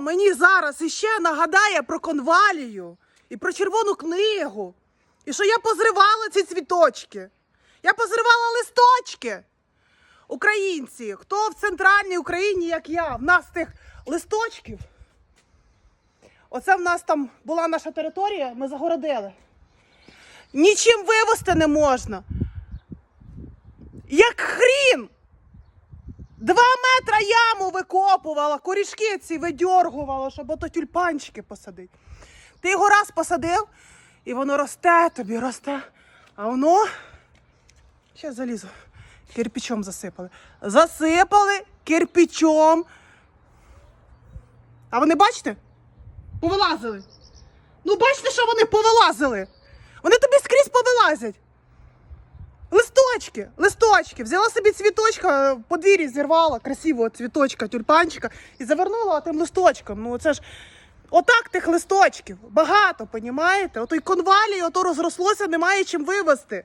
мені зараз іще нагадає про конвалію і про червону книгу, і що я позривала ці цвіточки. Я позривала листочки. Українці, хто в центральній Україні, як я, в нас тих листочків. Оце в нас там була наша територія, ми загородили. Нічим вивезти не можна. Як хрін! Метра яму викопувала, корішки ці видьоргувала, щоб ото тюльпанчики посадити. Ти його раз посадив, і воно росте тобі, росте. А воно. Ще залізу. Кирпичом засипали. Засипали кирпичом. А вони бачите? Повилазили. Ну, бачите, що вони повилазили. Вони тобі скрізь повилазять. Листочки, листочки. Взяла собі цвіточка, в подвір'ї зірвала красивого цвіточка, тюльпанчика і завернула тим листочком. Ну це ж отак тих листочків. Багато, понімаєте? Ото й конвалії, ото розрослося, немає чим вивезти.